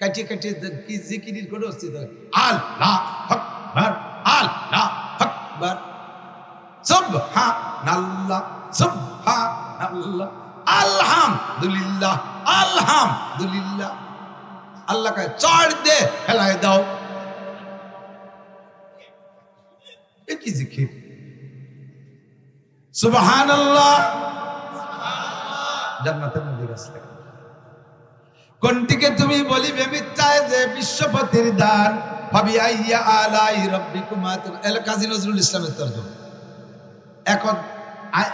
কাটিয়ে কাটিয়ে কি জিকিরির করে অস্তিত্ব আল্লাহ আকবার আল্লাহ আকবার। সুবহানাল্লাহ সুবহানাল্লাহ। আলহামদুলিল্লাহ আলহামদুলিল্লাহ। আল্লাহ চড় দে ফেলায় দাও। কি জিকির? সুবহানাল্লাহ। জান্নাতের মধ্যে গেছে কোনটিকে তুমি বলিবে, মিথ্যায় যে বিশ্বপতির দান ভাবি আইয়া আলাই রব্বিকুমা এলা কাজী নজরুল ইসলামের তর্জমা। এখন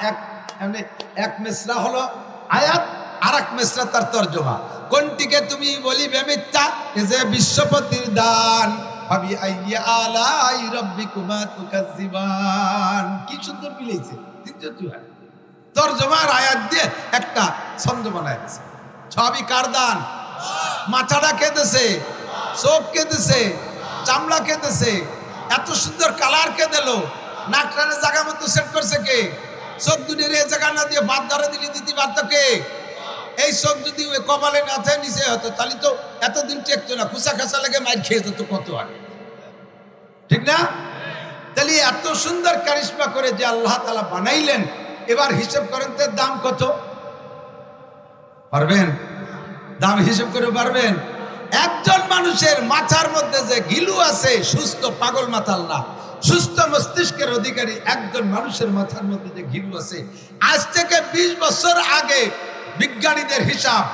এক এমনি এক মেসরা হলো আয়াত আর এক মেসরা তার তর্জমা। কোনটিকে তুমি বলিবে, মিথ্যা যে বিশ্বপতির দান ভাবি আইয়া আলাই রব্বিকুমা তুকাজ্জিবান কি সুন্দর মিলেছে তর্জমার আয়াত দিয়ে একটা ছন্দ বানায় সবই কার দান মাথাটা কেঁদেছে, চোখ কেঁদেছে, চামড়া কেঁদেছে, এত সুন্দর কালার কে দিল নাকটানের জায়গা মতো সেট করছে কে? চোখ দুটির এই জায়গা না দিয়ে বাদ ধরে দিলে দিতে পারতো কে? এই চোখ যদি ওই কপালে না থাকে, নিচে হতো, তাহলে তো এতদিন টেকতো না খুসা খাসা লেগে মাইর খেয়ে যেত কত আগে। ঠিক না? তাহলে এত সুন্দর কারিশমা করে যে আল্লাহ তালা বানাইলেন, এবার হিসেব করেন তার দাম কত? পারবেন? দাম হিসেব করে পারবেন? একজন মানুষের মাথার মধ্যে যে গিলু আছে, সুস্থ পাগল মাথাল না। সুস্থ মস্তিষ্কের অধিকারী একজন মানুষের মাথার মধ্যে যে গিলু আছে। আজ থেকে ২০ বছর আগে বিজ্ঞানীদের হিসাব,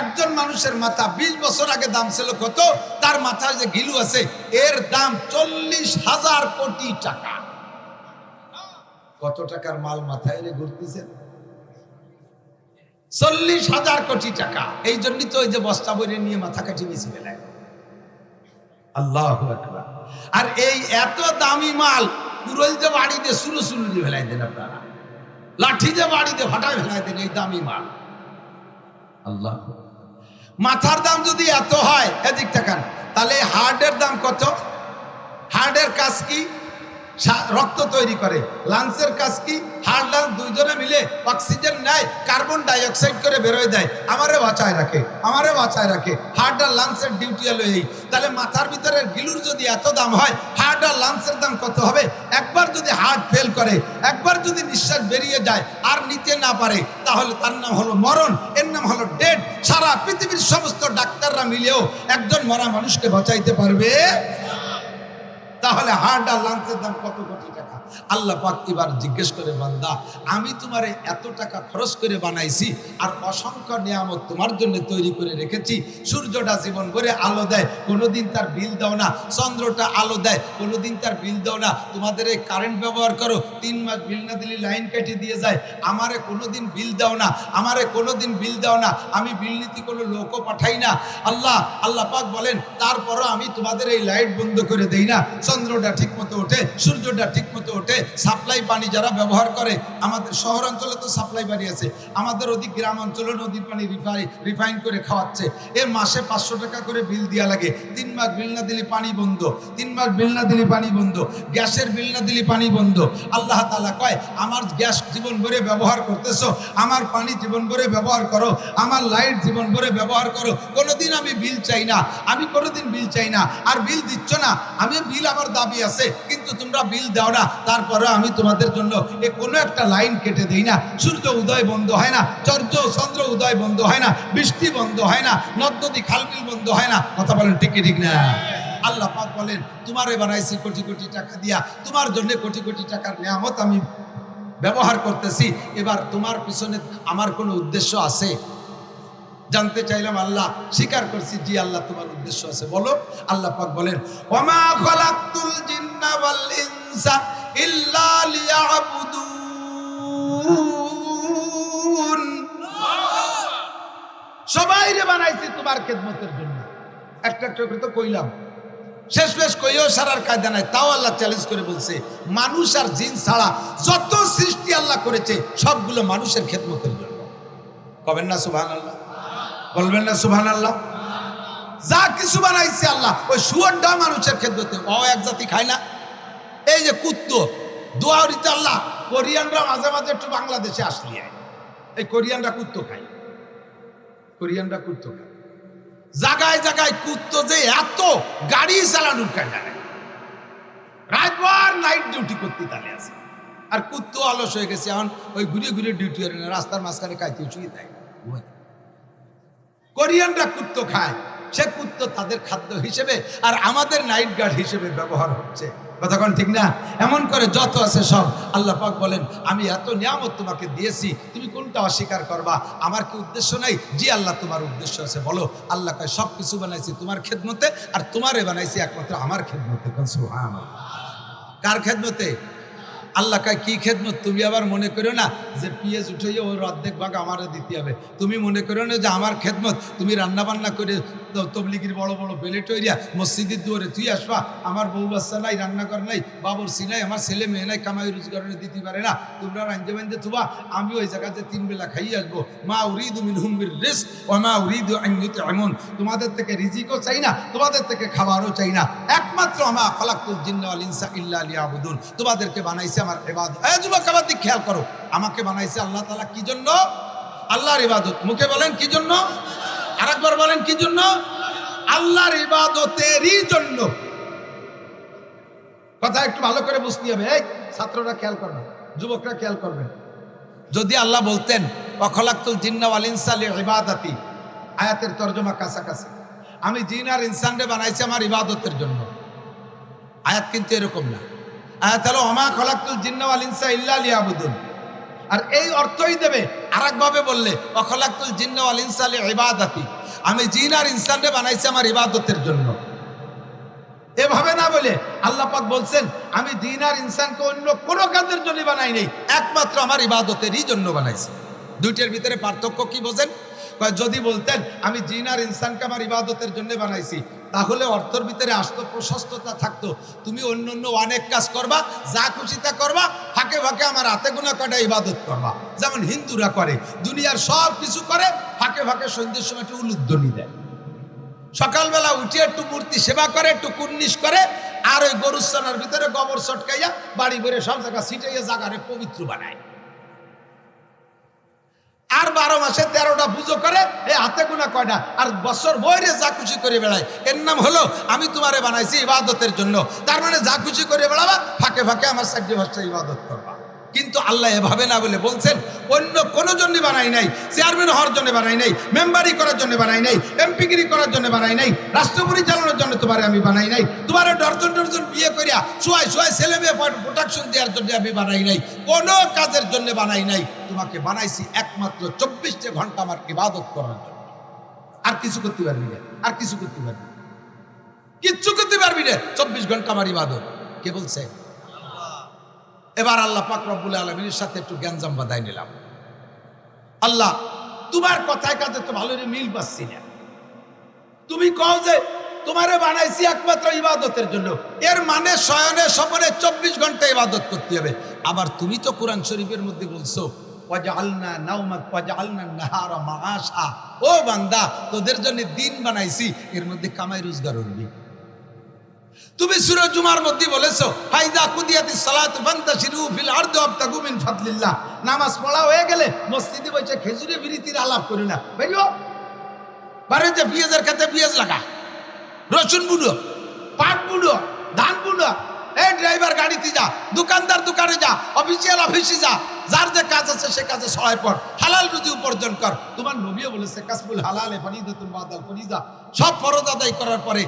একজন মানুষের মাথা ২০ বছর আগে দাম ছিল কত? তার মাথায় যে গিলু আছে, এর দাম চল্লিশ হাজার কোটি টাকা। কত টাকার মাল মাথায় ঘুরতেছেন? চল্লিশ হাজার কোটি টাকা। এই জন্যই তো ওই যে বস্তা বইরে নিয়ে মাথা কাটি বেশি ফেলায় আল্লাহ আর এই এত দামি মাল কুরল যে বাড়িতে সুরু সুরু দিয়ে ফেলাই দেন আপনারা। লাঠি যে বাড়িতে হঠাৎ ফেলাই দেন এই দামি মাল। আল্লাহ মাথার দাম যদি এত হয় এদিক তাকান তাহলে হার্টের দাম কত? হার্টের কাজ কি? রক্ত তৈরি করে। লাংসের কাজ কি? হার্ট লাংস দুইজনে মিলে অক্সিজেন নেয়, কার্বন ডাই অক্সাইড করে বেরোয় দেয়। আমারে বাঁচায় রাখে, আমারে বাঁচায় রাখে। হার্ট আর লাংসের ডিউটি হলো এই। তাহলে মাথার ভিতরের গিলুর যদি এত দাম হয় হার্ট আর লাংসের দাম কত হবে? একবার যদি হার্ট ফেল করে, একবার যদি নিঃশ্বাস বেরিয়ে যায় আর নিতে না পারে, তাহলে তার নাম হলো মরণ, এর নাম হলো ডেড সারা পৃথিবীর সমস্ত ডাক্তাররা মিলেও একজন মরা মানুষকে বাঁচাইতে পারবে? তাহলে হার্ট আর লাংসের দাম কত কোটি টাকা? আল্লাহ পাক এবার জিজ্ঞেস করে, বান্দা, আমি তোমারে এত টাকা খরচ করে বানাইছি আর অসংখ্য নিয়ামত তোমার জন্য তৈরি করে রেখেছি। সূর্যটা জীবন ভরে আলো দেয়, কোনোদিন তার বিল দাও না। চন্দ্রটা আলো দেয়, কোনোদিন তার বিল দাও না। তোমাদের এই কারেন্ট ব্যবহার করো, তিন মাস বিল না দিলে লাইন কেটে দিয়ে যায়। আমারে কোনোদিন বিল দাও না, আমারে কোনোদিন বিল দাও না। আমি বিল নীতি কোনো লোকও পাঠাই না। আল্লাহ আল্লাহ পাক বলেন, তারপরও আমি তোমাদের এই লাইট বন্ধ করে দেই না। চন্দ্রটা ঠিক মতো ওঠে, সূর্যটা ঠিক মতো ওঠে। সাপ্লাই পানি যারা ব্যবহার করে, আমাদের শহর অঞ্চলে তো সাপ্লাই পানি আছে। আমাদের ওদিক গ্রাম অঞ্চলে নদীর পানি রিফাই রিফাইন করে খাওয়াচ্ছে। এ মাসে পাঁচশো টাকা করে বিল দেওয়া লাগে। তিন মাস বিল না দিলে পানি বন্ধ। তিন মাস বিল না দিলে পানি বন্ধ। গ্যাসের বিল না দিলে পানি বন্ধ। আল্লাহ তালা কয়, আমার গ্যাস জীবন ভরে ব্যবহার করতেছো। আমার পানি জীবন ভরে ব্যবহার করো। আমার লাইট জীবন ভরে ব্যবহার করো। কোনোদিন আমি বিল চাই না। আমি কোনোদিন বিল চাই না। আর বিল দিচ্ছ না। আমি বিল আমার দাবি আছে। কিন্তু তোমরা বিল দাও না। তারপরে আমি তোমাদের জন্য এ কোনো একটা লাইন কেটে দিই না। সূর্য উদয় বন্ধ হয় না, চর্য চন্দ্র উদয় বন্ধ হয় না, বৃষ্টি বন্ধ হয় না, নদ নদী খালবিল বন্ধ হয় না। কথা বলেন ঠিক ঠিক না? আল্লাহ পাক বলেন, তোমারে বানাইছি কোটি কোটি টাকা দিয়া, তোমার জন্য কোটি কোটি টাকার নিয়ামত আমি ব্যবহার করতেছি। এবার তোমার পিছনে আমার কোনো উদ্দেশ্য আছে? জানতে চাইলাম আল্লাহ, স্বীকার করছি জি, আল্লাহ তোমার উদ্দেশ্য আছে। বলো, আল্লাহ পাক বলেন ওমা খালাকতুল জিন্না ওয়াল ইনসা সবাই রে বানাইছি তোমার খেদমতের জন্য। একটা একটা করে তো কইলাম। শেষ শেষ কইও সারার কায়দা নাই, তাও আল্লাহ চ্যালেঞ্জ করে বলছে, মানুষ আর জিন ছাড়া যত সৃষ্টি আল্লাহ করেছে, সবগুলো মানুষের খেদমতের জন্য। কবেন না সুবহান আল্লাহ বলবেন না সুবহান আল্লাহ যা কিছু বানাইছে আল্লাহ, ওই শুয়োরটা মানুষের খেদমতে ও এক জাতি খায় না। এই যে কুত্তো দোয়ারিতে আল্লাহ, কোরিয়ানরা মাঝে মাঝে একটু বাংলাদেশে আসলি এই কোরিয়ানরা কুত্তো খায়। কোরিয়ানরা কুত্তো খায়। জাগায় জাগায় কুত্তো যে এত গাড়ি চালানোর কাজা নেই। রাতবার নাইট ডিউটি করতে তাহলে আছে। আর কুত্তো অলস হয়ে গেছে, এখন ওই ঘুরে ঘুরে ডিউটি করে না, রাস্তার মাঝখানে খাইতে শুয়ে দেয় কোরিয়ানরা কুত্তো খায়, সে কুত্তো তাদের খাদ্য হিসেবে আর আমাদের নাইট গার্ড হিসেবে ব্যবহার হচ্ছে। কতক্ষণ ঠিক না? এমন করে যত আছে সব। আল্লাহ পাক বলেন, আমি এত নিয়ামত তোমাকে দিয়েছি, তুমি কোনটা অস্বীকার করবা? আমার কি উদ্দেশ্য নাই? জি আল্লাহ, তোমার উদ্দেশ্য আছে, বলো। আল্লাহ কয় সব কিছু বানাইছি তোমার খেদমতে আর তোমারে বানাইছি একমাত্র আমার খেদমতে। কার খেদমতে? আল্লাহ কায়, কি খেদমত? তুমি আবার মনে করো না যে পিএস উঠে ওর অর্ধেক ভাগ আমারে দিতে হবে। তুমি মনে করো না যে আমার খেদমত? তুমি রান্না বান্না করে তবলিগির বড় বড় বেলে তৈরিয়া মসজিদের দুয়ারে তুই আসবা। আমার বউ বাচ্চা নাই রান্নাঘর নাই, বাবর নাই, আমার ছেলে মেয়ে নাই, কামাই রোজগারে দিতে পারে না। তোমরা রাঞ্জে বাঞ্জে থুবা, আমি ওই জায়গাতে তিন বেলা খাইয়ে আসব। মা উরিদু মিন হুমির রিস্ক ও মা উরিদু আইনুত এমন তোমাদের থেকে রিজিকও চাই না, তোমাদের থেকে খাবারও চাই না। একমাত্র আমা খলাকুল জিন্না আল ইনসা ইল্লা লিয়াবুদুন। তোমাদেরকে বানাইছে আমার এই যুবক আবার খেয়াল করো। আমাকে বানাইছে আল্লাহ তালা কি জন্য? আল্লাহর ইবাদত। মুখে বলেন কি জন্য? আরেকবার বলেন, কি জন্য? আল্লাহর ইবাদতেরই জন্য। কথা একটু ভালো করে বুঝতে হবে। এই ছাত্ররা খেয়াল করবেন যুবকরা খেয়াল করবেন যদি আল্লাহ বলতেন অখলাক্তুল জিন্না ওয়াল ইনসালি ইবাদাতি আয়াতের তর্জমা কাছাকাছি। আমি জিন আর ইনসানরে বানাইছি আমার ইবাদতের জন্য। আয়াত কিন্তু এরকম না। আয়াত হলো অমা খলাক্তুল জিন্না ওয়াল ইনসা ইল্লা লিয়াবুদুন আর এই অর্থই দেবে। আরেকভাবে বললে, অখলাক্তুল জিন্না ওয়াল ইনসালি ইবাদাতি আমি জিন আর ইনসানরে বানাইছি আমার ইবাদতের জন্য। এভাবে না বলে আল্লাহ পাক বলছেন, আমি দিন আর ইনসানকে অন্য কোনো কাজের জন্য বানাই নেই, একমাত্র আমার ইবাদতেরই জন্য বানাইছি। দুইটার ভিতরে পার্থক্য কি বোঝেন? যদি বলতেন, আমি জিন আর ইনসানকে আমার ইবাদতের জন্য বানাইছি তাহলে অর্থের ভিতরে আস্ত প্রশস্ততা থাকতো। তুমি অন্য অন্য অনেক কাজ করবা, যা খুশি তা করবা, ফাঁকে ফাঁকে আমার হাতে গোনা কটা ইবাদত করবা। যেমন হিন্দুরা করে, দুনিয়ার সব কিছু করে, ফাঁকে ফাঁকে সন্ধ্যের সময় একটু উলুধ্বনি দেয়। সকালবেলা উঠে একটু মূর্তি সেবা করে, একটু কুর্নিশ করে, আর ওই গরুস্থানার ভিতরে গোবর চটকাইয়া বাড়ি ভরে সব জায়গা ছিটাইয়া জাগারে পবিত্র বানায়। আর বারো মাসে তেরোটা পুজো করে, এ হাতে গুনা কয়টা? আর বছর বইরে যা খুশি করে বেড়ায়। এর নাম হলো, আমি তোমারে বানাইছি ইবাদতের জন্য। তার মানে যা খুশি করে বেড়াবা, ফাঁকে ফাঁকে আমার চারটি ভাষা ইবাদত করবা। কিন্তু আল্লাহ এভাবে না বলে বলছেন, অন্য কোনো জন্য বানাই নাই চেয়ারম্যান হওয়ার জন্য বানাই নাই মেম্বারি করার জন্য বানাই নাই এমপিগিরি করার জন্য বানাই নাই রাষ্ট্র পরিচালনার জন্য তোমারে আমি বানাই নাই, তোমার ডর্জন ডর্জন বিয়ে করিয়া শুয়াই শুয়াই ছেলে মেয়ে প্রোটেকশন দেওয়ার জন্য আমি বানাই নাই, কোনো কাজের জন্য বানাই নাই, তোমাকে বানাইছি একমাত্র চব্বিশটা ঘণ্টা আমার ইবাদত করার জন্য। আর কিছু করতে পারবি না, আর কিছু করতে পারবি কিচ্ছু করতে পারবি না, চব্বিশ ঘণ্টা আমার ইবাদত। কে বলছে? এবার আল্লাহ পাক রব্বুল আলমীর সাথে একটু জ্ঞানজাম বাদাই নিলাম। আল্লাহ, তোমার কথায় কাজে তো ভালো মিল পাচ্ছি না। তুমি কও যে, তোমারে বানাইছি একমাত্র ইবাদতের জন্য। এর মানে শয়নে স্বপনে চব্বিশ ঘণ্টা ইবাদত করতে হবে। আবার তুমি তো কোরআন শরীফের মধ্যে বলছো ও বান্দা, তোদের জন্য দিন বানাইছি, এর মধ্যে কামাই রোজগার হইবি তুমি সুরা জুমার মধ্যে বলেছ ফাইদা কুদিয়াতি সালাত ফান্তাশিরু ফিল আরদ ওয়াবতাগু মিন ফাদলিল্লাহ। নামাজ পড়া হয়ে গেলে মসজিদে বসে খেজুরে বিরিতির আলাপ করি না। বুঝলো বাড়িতে পেঁয়াজের খেতে পেঁয়াজ লাগা। রসুন বুড়ো পাট বুড়ো ধান বুড়ো এই ড্রাইভার গাড়িতে যা, দোকানদার দোকানে যা অফিসিয়াল অফিসে যা, যার যে কাজ আছে সে কাজে সহায় পর হালাল রুজি উপার্জন কর। তোমার নবীও বলেছে, কাসবুল হালালে ফরিদা তুমি বাদাল ফরিদা। সব ফরজ আদায় করার পরে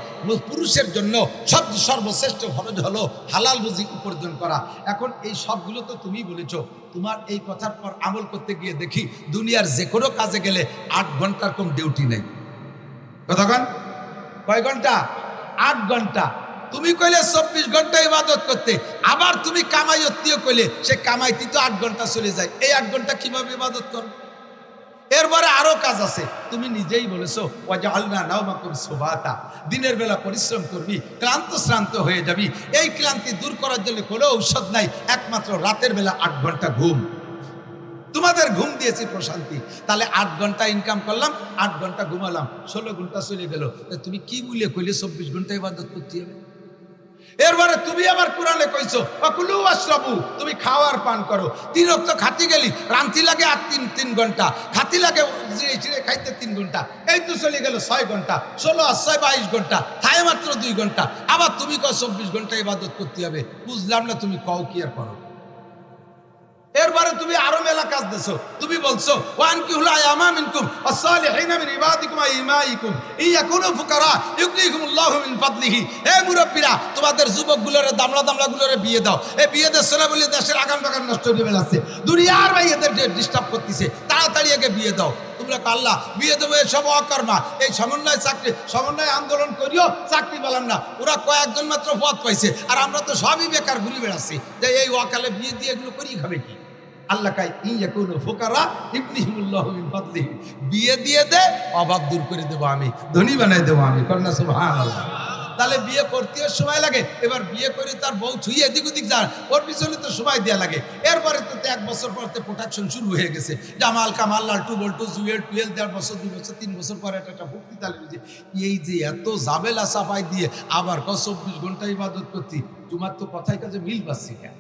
পুরুষের জন্য সব সর্বশ্রেষ্ঠ ফরজ হলো হালাল রুজি উপার্জন করা। এখন এই সবগুলো তো তুমি বলেছ। তোমার এই কথার পর আমল করতে গিয়ে দেখি দুনিয়ার যে কোনো কাজে গেলে আট ঘণ্টার কম ডিউটি নেই। কতক্ষণ কয় ঘণ্টা? আট ঘণ্টা। তুমি কইলে চব্বিশ ঘণ্টা ইবাদত করতে, আবার তুমি কামাই অত্তীয় কইলে, সে কামাইতে তো আট ঘণ্টা চলে যায়। এই আট ঘণ্টা কীভাবে ইবাদত করো? এরপরে আরও কাজ আছে। তুমি নিজেই বলেছ, ওয়াজআলনা দিনের বেলা পরিশ্রম করবি, ক্লান্ত শ্রান্ত হয়ে যাবি। এই ক্লান্তি দূর করার জন্য কোনো ঔষধ নাই, একমাত্র রাতের বেলা আট ঘণ্টা ঘুম। তোমাদের ঘুম দিয়েছি প্রশান্তি। তাহলে আট ঘণ্টা ইনকাম করলাম, আট ঘণ্টা ঘুমালাম, ষোলো ঘণ্টা চলে গেল। তুমি কি বলে কইলে চব্বিশ ঘণ্টা ইবাদত করতে হবে? এরপরে তুমি আবার কোরআনে কইছো, অকুলু আশরাবু তুমি খাওয়ার পান করো। তিন রক্ত খাতি গেলি রান্তি লাগে আর তিন তিন ঘণ্টা। খাতি লাগে জিরে চিড়ে খাইতে তিন ঘণ্টা। এই তো চলে গেল ছয় ঘণ্টা। ষোলো আর ছয় বাইশ ঘণ্টা। থায় মাত্র দুই ঘণ্টা। আবার তুমি কো চব্বিশ ঘণ্টা ইবাদত করতে হবে। বুঝলাম না তুমি কও কি আর করো। এরপরে তুমি আরও মেলা কাজ দিছো। তুমি বলছো, ওয়ান কি হলো আয়ামা মিনকুম, আসসালিহিনা মিন ইবাদিকুম ওয়া ইমাইকুম ইয়াকুনু ফুকারা ইউগনিকুমুল্লাহু মিন ফাদলিহি। হে মুরব্বিরা, তোমাদের যুবক যুবকগুলোরে দামলা দামলাগুলোরে বিয়ে দাও। এ বিয়ে দে সরে বলে দেশের আগাম বাগান নষ্ট হয়ে বেড়াচ্ছে দুনিয়ার ভাই এদের ডিস্টার্ব করতেছে, তাড়াতাড়ি আগে বিয়ে দাও। তোমরা কাল্লা, বিয়ে দেবো এসব অকর্মা এই সমন্বয় চাকরি, সমন্বয় আন্দোলন করিও চাকরি পেলাম না। ওরা কয়েকজন মাত্র পথ পাইছে। আর আমরা তো সবই বেকার ঘুরে বেড়াচ্ছি যে এই অকালে বিয়ে দিয়ে এগুলো করি খাবে কি? আল্লাহ কাই ইয়াকুনু কোনো ফোকারা ইবনিহিমুল্লাহ ফাদলিহি। বিয়ে দিয়ে দে অভাব দূর করে দেবো আমি। ধনী বানাই দেবো আমি। কন্যা সুবহানাল্লাহ। তাহলে বিয়ে করতেও সময় লাগে। এবার বিয়ে করে তার বউ ছুঁয়ে এদিক ওদিক যান ওর পিছনে তো সময় দেওয়া লাগে। এরপরে তো এক বছর পর তো প্রোডাকশন শুরু হয়ে গেছে। জামাল, কামাল, লালটু, বল্টু, জুয়েল, টুয়েল, দেড় বছর, দুই বছর, তিন বছর পরে একটা একটা ভক্তি তালে এই যে এত জাবেলা সাফাই দিয়ে আবার ক চব্বিশ ঘণ্টা ইবাদত করতি, তোমার তো কথাই কাজে মিল পাচ্ছি কেন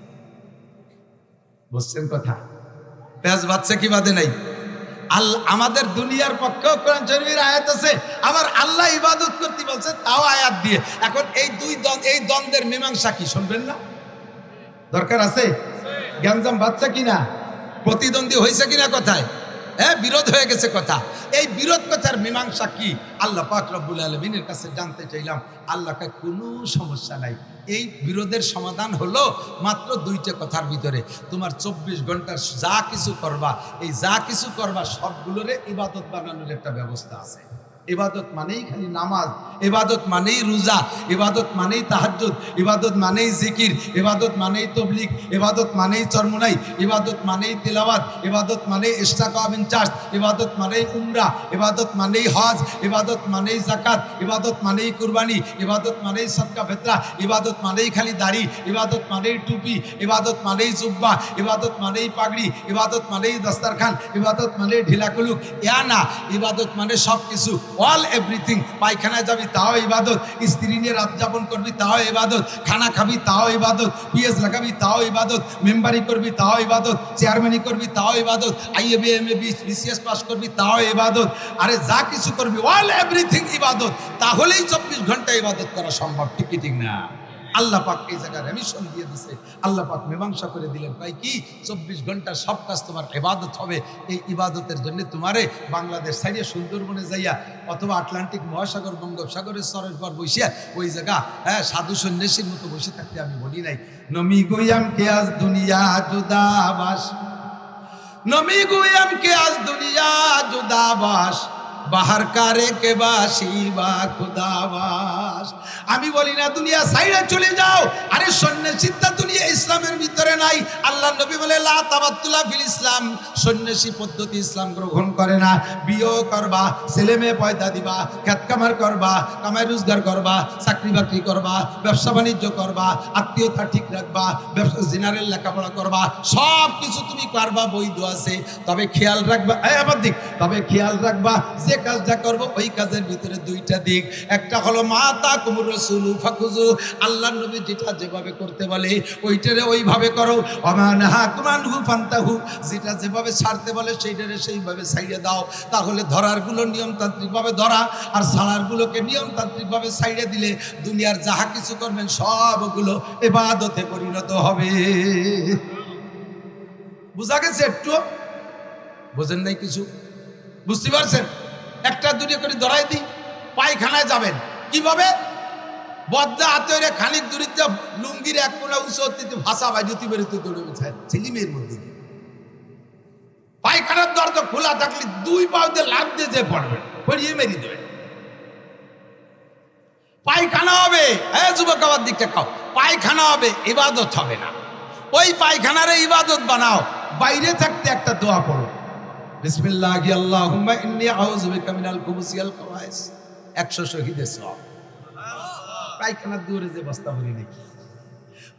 বুঝছেন কথা? পেঁয়াজ বাচ্চা কি বাদে নাই? আল্লাহ আমাদের দুনিয়ার পক্ষেও কোরআন শরীফের আয়াত আছে। আমার আল্লাহ ইবাদত করতে বলছে তাও আয়াত দিয়ে। এখন এই দুই দ্বন্দ্ব এই দ্বন্দ্বের মীমাংসা কি শুনবেন না? দরকার আছে? জ্ঞানজাম বাচ্চা কিনা? প্রতিদ্বন্দ্বী হয়েছে কিনা কথায়? হ্যাঁ বিরোধ হয়ে গেছে কথা। এই বিরোধ কথার মীমাংসা কি? আল্লাহ পাক রব্বুল আলমিনের কাছে জানতে চাইলাম, আল্লাহকে কোনো সমস্যা নাই। এই বিরোধের সমাধান হলো মাত্র দুইটা কথার ভিতরে। তোমার চব্বিশ ঘণ্টার যা কিছু করবা, এই যা কিছু করবা, সবগুলোরে ইবাদত বানানোর একটা ব্যবস্থা আছে। ইবাদত মানেই খালি নামাজ ইবাদত মানেই রোজা ইবাদত মানেই তাহাজ্জুদ ইবাদত মানেই জিকির ইবাদত মানেই তবলিক ইবাদত মানেই চরমনাই ইবাদত মানেই তেলাওয়াত ইবাদত মানেই ইস্তাকাম ইনচার্জ ইবাদত মানেই উমরা ইবাদত মানেই হজ এবাদত মানেই জাকাত ইবাদত মানেই কুরবানি ইবাদত মানেই সদকা ফেতরা ইবাদত মানেই খালি দাড়ি ইবাদত মানেই টুপি এবাদত মানেই জুব্বা এবাদত মানেই পাগড়ি ইবাদত মানেই দস্তারখান এবাদত মানেই ঢিলাকুলুক ইয়া না এবাদত মানে সব কিছু অল এভরিথিং পায়খানায় যাবি তাও ইবাদত। স্ত্রী নিয়ে রাত যাপন করবি, তাও ইবাদত। খানা খাবি, তাও ইবাদত। পিএস লাগাবি, তাও ইবাদত। মেম্বারি করবি, তাও ইবাদত। চেয়ারম্যানি করবি, তাও ইবাদত। আইএবি এম এ বিসিএস পাস করবি, তাও ইবাদত। আরে যা কিছু করবি, অল এভরিথিং ইবাদত। তাহলেই চব্বিশ ঘণ্টা ইবাদত করা সম্ভব ঠিক ঠিক না? আল্লাহ পাক এই জায়গায় রেমিশন দিয়ে দিছে। আল্লাহ পাক মীমাংসা করে দিলেন। ভাই, কি? চব্বিশ ঘণ্টা সব কাজ তোমার ইবাদত হবে। এই ইবাদতের জন্য তোমারে বাংলাদেশ সাইডে সুন্দরবনে যাইয়া অথবা আটলান্টিক মহাসাগর, বঙ্গোপসাগরের স্তরের পর বসিয়া ওই জায়গা হ্যাঁ সাধু সন্ন্যাসীর মতো বসে থাকতে আমি বলি নাই। নমি গুইয়াম কে আজ দুনিয়া জুদাবাস? নমি গুইয়াম কে আজ দুনিয়া জুদাবাস? বাহার কারে কে বাসি বা খুদাবাস। আমি বলি না, দুনিয়া সাইডে চলে যাও। আরে সন্ন্যাসিতা দুনিয়া ইসলামের ভিতরে নাই। আল্লাহ নবী বলে, লা তাবাত্তুলা ফিল ইসলাম। সন্ন্যাসী পদ্ধতি ইসলাম গ্রহণ করে না। বিয়ে করবা, ছেলে মেয়ে পয়দা দিবা খেত কামার করবা কামাই রোজগার করবা, চাকরি বাকরি করবা, ব্যবসা বাণিজ্য করবা, আত্মীয়তা ঠিক রাখবা, ব্যবসা জেনারেল লেখাপড়া করবা সব কিছু তুমি করবা বৈধ আছে। তবে খেয়াল রাখবা আবার দিক তবে খেয়াল রাখবা, যে কাজটা করব, ওই কাজের ভিতরে দুইটা দিক। একটা হলো মাতা কুমুর রসুলু ফাকুজু আল্লাহ নবী যেটা যেভাবে করতে বলে, ওইটারে ওইভাবে করো। অমান হা কুমান হু ফান্তাহু, যেটা যেভাবে ছাড়তে বলে, সেইটারে সেইভাবে সাইডে দাও। তাহলে ধরারগুলো নিয়মতান্ত্রিকভাবে ধরা, আর ছাড়ারগুলোকে নিয়মতান্ত্রিকভাবে সাইডে দিলে দুনিয়ার যাহা কিছু করবেন, সবগুলো এবাদতে পরিণত হবে। বুঝা গেছে একটু বোঝেন নাই কিছু? বুঝতে পারছেন? একটা দুটো করে ধরাই দিই, পায়খানায় যাবেন। কীভাবে? বদ্দা হাতে ওরে খানিক দূরিতে লুঙ্গির এক কোনা উঁচু হতে ভাষা বাজুতি বেরোতে দৌড়ে বেছায় ছেলে মেয়ের মধ্যে। পায়খানার দরজা খোলা থাকলে দুই দিয়ে লাভ দিয়ে যে পড়বেন পড়িয়ে মেরি দেবেন পায়খানা হবে হ্যাঁ যুবক আমার দিকটা খাও, পায়খানা হবে, ইবাদত হবে না। ওই পায়খানারে ইবাদত বানাও, বাইরে থাকতে একটা দোয়া পড়ো। বিসমিল্লাহ আল্লাহুম্মা ইন্নী আউযু বিকা মিনাল খুবুসি ওয়াল খাবাইস 100 শহীদের সওয়াব। পায়খানার দুয়ারে যে বস্তা ভরে নাকি?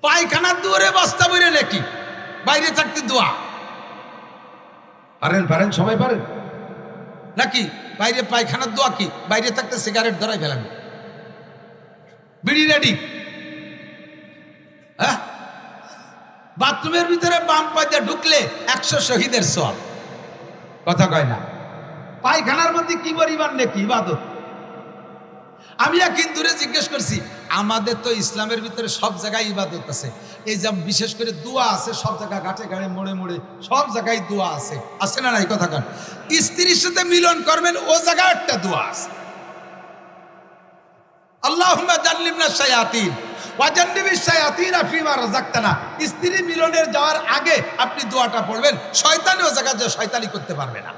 পায়খানার দুয়ারে বস্তা ভরে নাকি? বাইরে থাকতে দোয়া। পারেন পারেন, সবাই পারেন। নাকি? বাইরে পায়খানার দোয়া কি? বাইরে থাকতে সিগারেট ধরাই ফেলাবে বিড়ি রেডি। বাথরুমের ভিতরে বাম পা দিয়ে ঢুকলে একশো শহীদের সব কথা কয় না। পায়খানার মধ্যে কি পরিমাণ নাকি? ইবাদত। আমি এক হিন্দুরে জিজ্ঞেস করছি, আমাদের তো ইসলামের ভিতরে সব জায়গায় ইবাদত আছে। এই যে বিশেষ করে দোয়া আছে, সব জায়গায় ঘাটে ঘাটে, মোড়ে মোড়ে, সব জায়গায় দোয়া আছে। আছে না নাই? কথা কান। স্ত্রীর সাথে মিলন করবেন, ও জায়গায় একটা দোয়া আছে। আল্লাহুম্মা জান্নিবনা শায়াতিন। ওয়া স্ত্রী মিলনের যাওয়ার আগে আপনি দোয়াটা পড়বেন। শয়তানি ও জায়গা যে শয়তানি করতে পারবে না।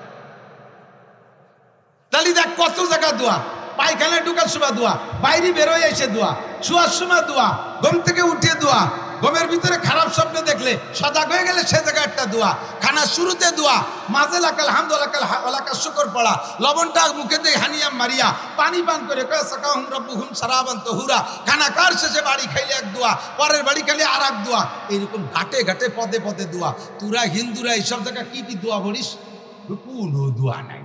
তাহলে দেখ কত জায়গা দোয়া। পায়খানায় ঢুকার সময় দোয়া। বাইরে বেরোয় এসে দোয়া। শোয়ার সময় দোয়া। ঘুম থেকে উঠে দোয়া। ঘুমের ভিতরে খারাপ স্বপ্ন দেখলে সজাগ হয়ে গেলে সে জায়গায় একটা দোয়া। খানা শুরুতে দোয়া। মাঝে লাকাল হামদুলাকাল ওলাকাল শুকর পড়া। লবণটা মুখে দিয়ে হানিয়াম মারিয়া। পানি পান করে হুম রব্বু হুম খানা কার শেষে বাড়ি খাইলে এক দোয়া, পরের বাড়ি খাইলে আর এক দোয়া। এইরকম ঘাটে ঘাটে, পদে পদে দোয়া। তোরা হিন্দুরা এইসব জায়গা কি কি দোয়া বলিস কোনো দোয়া নাই।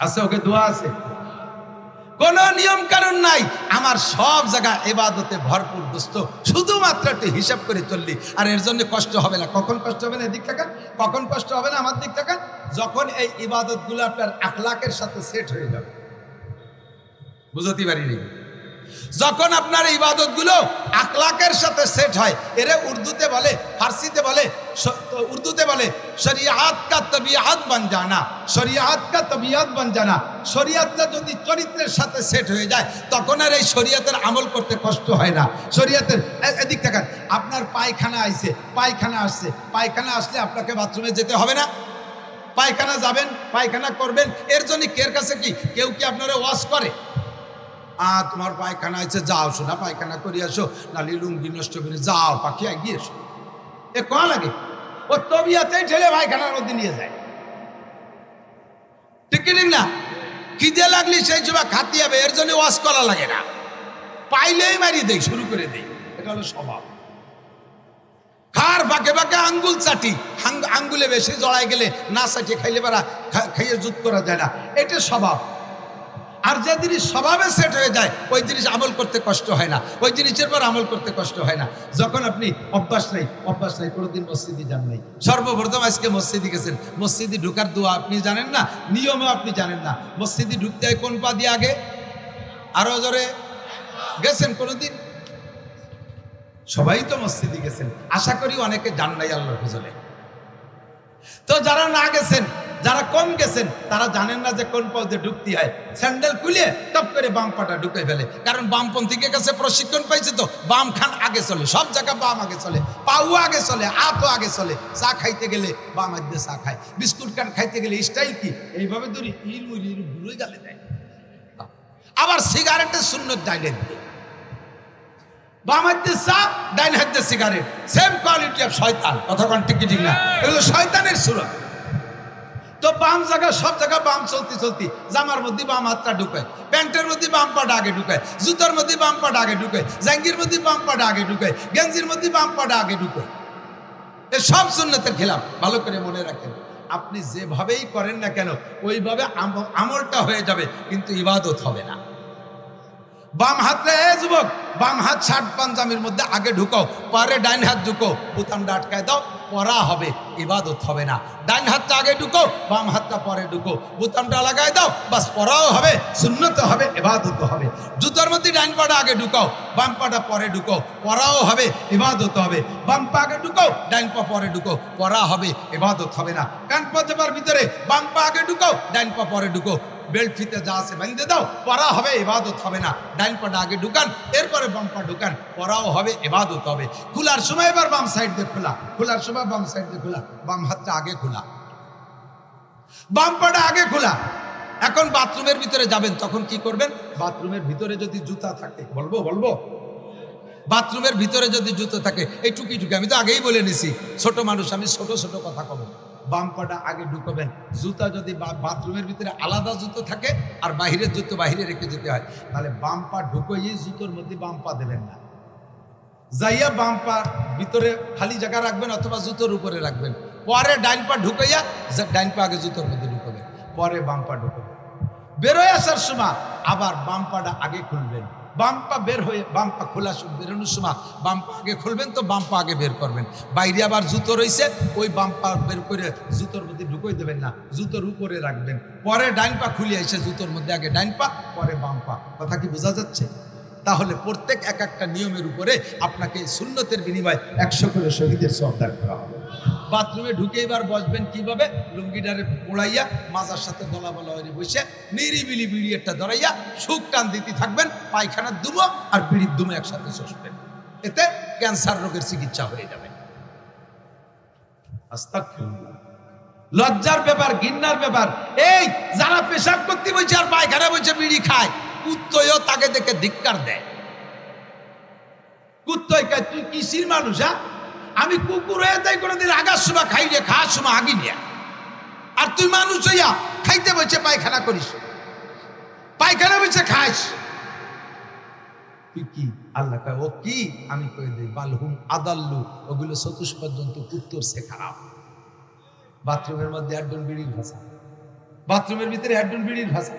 আছে ওকে দোয়া আছে? কোন নিয়ম কারণ নাই। আমার সব জায়গা এবাদতে ভরপুর দোস্ত শুধুমাত্র একটু হিসাব করে চললি। আর এর জন্য কষ্ট হবে না। কখন কষ্ট হবে না এদিক থাকা কখন কষ্ট হবে না আমার দিক থাকা যখন এই ইবাদতগুলো আপনার আখলাকের সাথে সেট হয়ে যাবে। বুঝতে পারিনি। যখন আপনার ইবাদতগুলো আখলাকের সাথে সেট হয়, এরে উর্দুতে বলে, ফার্সিতে বলে উর্দুতে বলে, শরিয়াত কা তবিয়াত বন জানা, শরিয়াত কা তবিয়াত বন জানা, শরিয়াতটা যদি চরিত্রের সাথে সেট হয়ে যায়, তখন আর এই শরিয়াতের আমল করতে কষ্ট হয় না। শরিয়াতের এদিক থাকেন আপনার পায়খানা আইছে, পায়খানা আসছে, পায়খানা আসলে আপনাকে বাথরুমে যেতে হবে না। পায়খানা যাবেন, পায়খানা করবেন, এর জন্য কের কাছে কি? কেউ কি আপনারা ওয়াশ করে? আ তোমার পায়খানা আছে, যাও শোনা, পায়খানা করি আসো, নালি লুঙ্গি নষ্ট করে যাও, পাখি এগিয়ে এসো এ ক লাগে? ও তবিয়াতেই ঠেলে পায়খানার মধ্যে নিয়ে যায়। ঠিক কি না? খিদে লাগলে সেই সময় খাতে হবে, এর জন্য ওয়াশ করা লাগে না। পাইলেই মারি দেই, শুরু করে দেই। এটা হলো স্বভাব। খার বাঁকে বাঁকে আঙ্গুল চাটি আঙ্গুলে বেশি জড়াই গেলে না চাটিয়ে খাইলে পারা খাইয়ে জুত করা যায় না। এটা স্বভাব। আর যে জিনিস স্বভাবে সেট হয়ে যায়, ওই জিনিস আমল করতে কষ্ট হয় না। ওই জিনিসের পর আমল করতে কষ্ট হয় না। যখন আপনি অভ্যাস নেই অভ্যাস নেই, কোনোদিন মসজিদে যান নাই। সর্বপ্রথম আজকে মসজিদে গেছেন। মসজিদে ঢুকার দোয়া আপনি জানেন না? নিয়মও আপনি জানেন না। মসজিদে ঢুকতে হয় কোন পা দিয়ে আগে? আরও জোরে। গেছেন কোনোদিন? সবাই তো মসজিদে গেছেন। আশা করি অনেকে যান নাই আল্লাহর ফজলে। তো যারা না গেছেন যারা কম গেছেন, তারা জানেন না যে কোন পথে ঢুকতে হয়। স্যান্ডেল খুলে টপ করে বাম পাটা ঢুকে ফেলে। কারণ বামপন্থীকে কাছে প্রশিক্ষণ পাইছে তো, বাম খান আগে চলে, সব জায়গা বাম আগে চলে পাউ আগে চলে আতো আগে চলে, চা খাইতে গেলে বাম আগে চা খায়। বিস্কুট কান খাইতে গেলে স্টাইল কি? এইভাবে ধরি, ইলু ইলু ঘুরে গালে দেয়। আবার সিগারেটের শূন্য ডাইলেন। বাম হাতে চা, ডাইন হাতে সিগারেট। সেম কোয়ালিটি অফ শয়তান। কথা ঠিক ঠিক না? এগুলো শয়তানের সুরত। তো বাম জায়গা সব জায়গায় বাম চলতে চলতে। জামার মধ্যে বাম হাতটা ঢুকায় প্যান্টের মধ্যে বাম পাটা আগে ঢুকে, জুতার মধ্যে বাম পাটা আগে ঢুকে, জাঙ্গির মধ্যে বাম পাটা আগে ঢুকায় গেঞ্জির মধ্যে বাম পাটা আগে ঢুকায় এ সব সুন্নতের খেলাম ভালো করে মনে রাখেন। আপনি যেভাবেই করেন না কেন, ওইভাবে আম- আমলটা হয়ে যাবে, কিন্তু ইবাদত হবে না। বাম হাতে এ যুবক, বাম হাত শার্ট পাঞ্জামির মধ্যে আগে ঢুকাও, পরে ডাইন হাত ঢুকো বোতামটা আটকায় দাও, পরা হবে, ইবাদত হবে না। ডাইন হাতটা আগে ঢুকো বাম হাতটা পরে ঢুকো বোতামটা লাগাই দাও, বাস পরাও হবে শূন্যত হবে, ইবাদত হবে। জুতার মধ্যে ডাইন পাটা আগে ঢুকাও, বাম পাটা পরে ঢুকো পরাও হবে, ইবাদত হবে। বাম পা আগে ঢুকো ডাইন পা পরে ঢুকো পরা হবে, ইবাদত হবে না। কান পা যাবার ভিতরে, বাম পা আগে ঢুকো ডাইন পা পরে ঢুকো বেল্ট ফিতে যা আছে বাঁধে দাও পরা হবে ইবাদত হবে না। ডাইন পাটা আগে ঢুকান, এরপরে বাম পা ঢুকান, পরাও হবে ইবাদত হবে। খোলার সময় এবার বাম সাইড দিয়ে খোলা, খোলার সময় বাম সাইড দিয়ে খোলা, বাম হাতটা আগে খোলা। বাম পাটা আগে খোলা। এখন বাথরুমের ভিতরে যাবেন, তখন কি করবেন? বাথরুমের ভিতরে যদি জুতা থাকে, বলব বলব? বাথরুমের ভিতরে যদি জুতো থাকে, এই টুকি টুকি আমি তো আগেই বলে নিছি, ছোট মানুষ, আমি ছোট ছোট কথা কব। বাম পাটা আগে ঢুকবেন। জুতা যদি বাথরুমের ভিতরে আলাদা জুতো থাকে আর বাহিরের জুতো বাহিরে রেখে যেতে হয়। তাহলে বাম পা ঢুকোই জুতোর মধ্যে বাম পা দেবেন না। যাইয়া বাম পা ভিতরে খালি জায়গা রাখবেন অথবা জুতোর উপরে রাখবেন। পরে ডাইন পা ঢুকাইয়া ডাইন পা আগে জুতোর মধ্যে ঢুকবেন। পরে বাম পা ঢুকবেন। বেরোয় আসার সময় আবার বাম পাটা আগে খুলবেন। বাম পা বের হয়ে, বাম্পা খোলা বেরোনোর সময় বাম্পা আগে খুলবেন তো বাম্পা আগে বের করবেন। বাইরে আবার জুতো রয়েছে ওই বাম্পা বের করে জুতোর মধ্যে ঢুকোই দেবেন না, জুতোর উপরে রাখবেন। পরে ডাইন পা খুলে জুতোর মধ্যে আগে ডাইনপা পরে বাম্পা কথা কি বোঝা যাচ্ছে? তাহলে প্রত্যেক এক একটা নিয়মের উপরে আপনাকে সুন্নতের বিনিময়ে একশো করে শহীদের শ্রদ্ধার করা হবে। বাথরুমে ঢুকে এবার বসবেন কীভাবে? লুঙ্গিটারে পোড়াইয়া, মাজার সাথে দলা বলা হয়ে বসে, নিরিবিলি বিড়ি একটা ধরাইয়া, সুখ টান দিতে থাকবেন পায়খানার দুমো আর বিড়ির দুমো একসাথে চষবেন এতে ক্যান্সার রোগের চিকিৎসা হয়ে যাবে। লজ্জার ব্যাপার ঘিন্নার ব্যাপার, এই যারা পেশাব করতে বলছে আর পায়খানা বলছে বিড়ি কুত্তয়ও তাকে দেখে ধিক্কার দেয়। কুত্তয় কয়, তুই কিসির মানুষ হ্যাঁ? আমি কুকুর হয়ে তাই কোনোদিন আগার সময় খাই রে খাওয়ার সময় আগি নিয়া আর তুই মানুষ হইয়া খাইতে বলছে পায়খানা করিস। পায়খানা বলছে খাইস। তুই কি? আল্লাহ কয়, ও কি? আমি কই দিই বালহুম আদাল্লু, ওগুলো চতুষ্পদ জন্তু কুত্তর সে খারাপ বাথরুমের মধ্যে একজন বিড়ির ভাষা। বাথরুমের ভিতরে একজন বিড়ির ভাষা।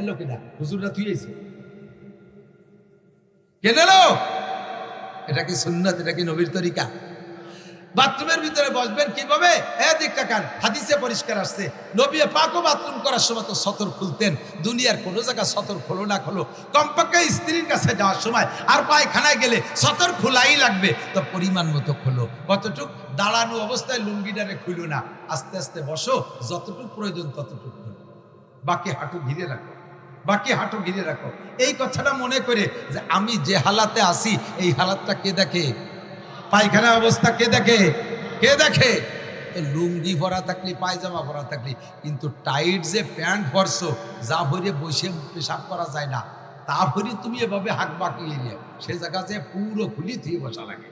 এলো কিনা? হুজুররা নিল এটা কি সুন্নত? এটা কি নবীর তরিকা? বাথরুমের ভিতরে বসবেন কীভাবে? হাদিসে পরিষ্কার আসছে। নবী বাথরুম করার সময় তো সতর খুলতেন। দুনিয়ার কোনো জায়গা সতর খোলো না খোলো। কমপক্ষে স্ত্রীর কাছে যাওয়ার সময় আর পায়খানায় গেলে সতর খোলাই লাগবে। তো পরিমাণ মতো খোলো। কতটুক? দাঁড়ানো অবস্থায় লুঙ্গিটারে খুলো না। আস্তে আস্তে বসো, যতটুক প্রয়োজন ততটুক। বাকি হাঁটু ঘিরে রাখো। বাকি হাঁটু ঘিরে রাখো। এই কথাটা মনে করে যে আমি যে হালাতে আছি, এই হালাতটা কে দেখে? পায়খানা অবস্থা কে দেখে? কে দেখে? লুঙ্গি ভরা থাকলি, পায়জামা ভরা থাকলি, কিন্তু টাইট যে প্যান্ট ভরছো, যা ভরে বসে পেশাব করা যায় না, তা ভরে তুমি এভাবে হাক বাকি এরিয়া সে জায়গা যে পুরো খুলি দিয়ে বসা লাগে।